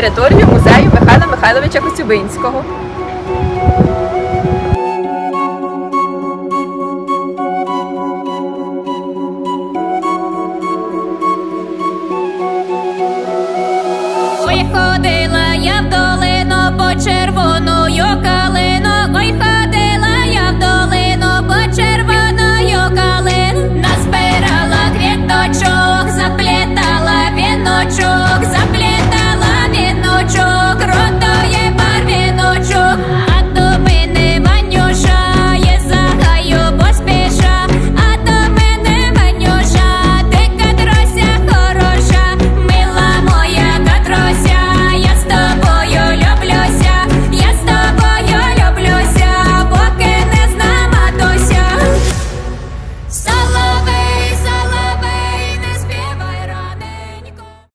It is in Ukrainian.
територію музею Михайла Михайловича Коцюбинського. Ой,